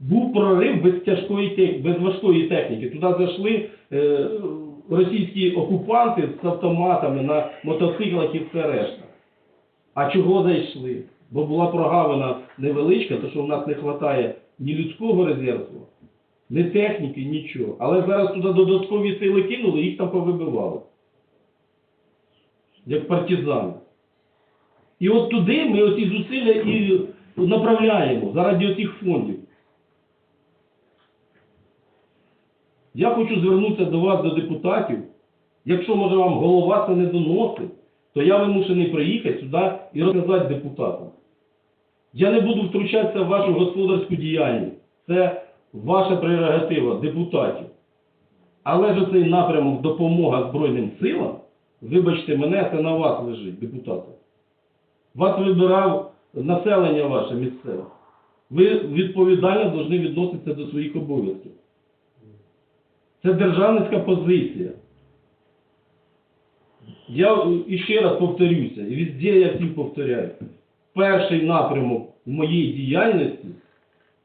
Був прорив без тяжкої без важкої техніки. Туди зайшли е, російські окупанти з автоматами на мотоциклах і все решта. А чого зайшли? Бо була прогавина невеличка, то що в нас не вистачає ні людського резерву, ні техніки, нічого. Але зараз туди додаткові сили кинули, їх там повибивали. Як партизани. І от туди ми оці зусилля і направляємо заради оцих фондів. Я хочу звернутися до вас, до депутатів. Якщо, може, вам голова це не доносить, то я вимушений приїхати сюди і розказати депутатам. Я не буду втручатися в вашу господарську діяльність. Це ваша прерогатива, депутатів. Але ж цей напрямок допомога Збройним силам, вибачте мене, це на вас лежить, депутати. Вас вибирав населення ваше місцеве. Ви відповідально повинні відноситися до своїх обов'язків. Це державницька позиція. Я іще раз повторюся, і везде я всім повторяю. Перший напрямок в моїй діяльності,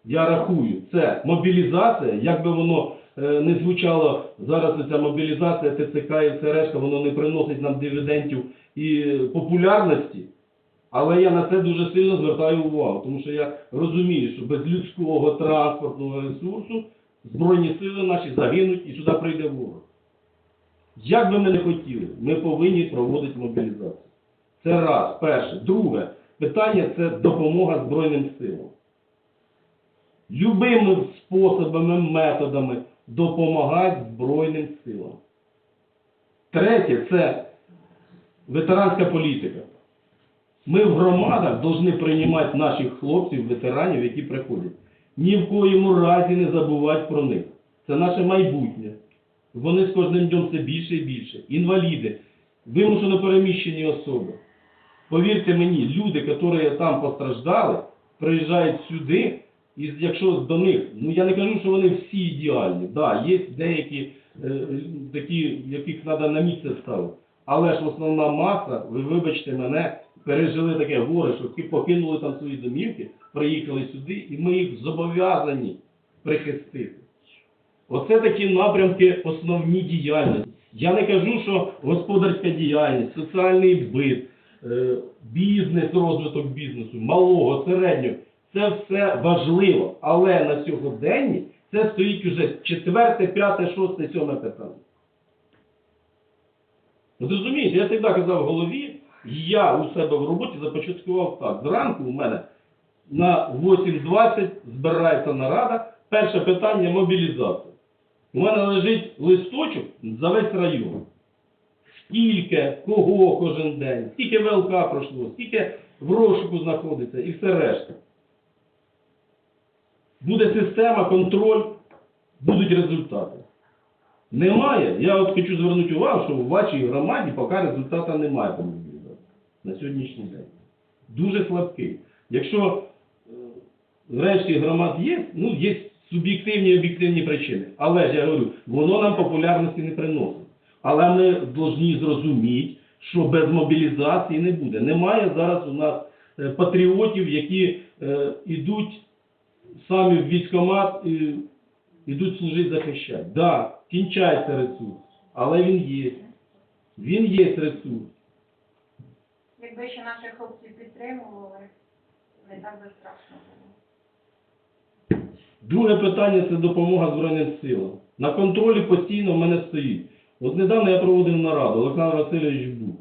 я рахую, це мобілізація, як би воно е, не звучало зараз, ця мобілізація, ТЦК і все решта, воно не приносить нам дивідендів і популярності. Але я на це дуже сильно звертаю увагу, тому що я розумію, що без людського транспортного ресурсу Збройні сили наші загинуть і сюди прийде ворог. Як би ми не хотіли, ми повинні проводити мобілізацію. Це раз, перше. Друге, питання це допомога Збройним силам. Любими способами, методами допомагати Збройним силам. Третє це ветеранська політика. Ми в громадах повинні приймати наших хлопців, ветеранів, які приходять. Ні в коєму разі не забувати про них. Це наше майбутнє. Вони з кожним днем все більше і більше. Інваліди, вимушено переміщені особи. Повірте мені, люди, які там постраждали, приїжджають сюди, і якщо до них, ну я не кажу, що вони всі ідеальні. Да, є деякі е, такі, яких треба на місце ставити. Але ж основна маса, ви вибачте мене, пережили таке горе, що ті покинули там свої домівки, приїхали сюди, і ми їх зобов'язані прихистити. Оце такі напрямки основні діяльності. Я не кажу, що господарська діяльність, соціальний бит, е, бізнес, розвиток бізнесу, малого, середнього, це все важливо. Але на сьогоденні це стоїть уже четверте, п'яте, шосте, сьоме питання. Зрозумієте, я завжди казав в голові, я у себе в роботі започаткував так. Зранку у мене на 8.20 збирається нарада. Перше питання мобілізація. У мене лежить листочок за весь район. Скільки, кого кожен день, скільки ВЛК пройшло, скільки в розшуку знаходиться і все решта. Буде система, контроль, будуть результати. Немає. Я от хочу звернути увагу, що в вашій громаді поки результату немає на сьогоднішній день. Дуже слабкий. Якщо е, врешті громад є, ну є суб'єктивні і об'єктивні причини. Але ж я говорю, воно нам популярності не приносить. Але ми повинні зрозуміти, що без мобілізації не буде. Немає зараз у нас е, патріотів, які е, йдуть самі в військкомат і йдуть служити захищати. Так, да, кінчається ресурс, але він є. Він є ресурс. Якби ще наших хлопців підтримували, не так би страшно було. Друге питання це допомога Збройним силам. На контролі постійно в мене стоїть. От недавно я проводив нараду, Олександр Васильович був.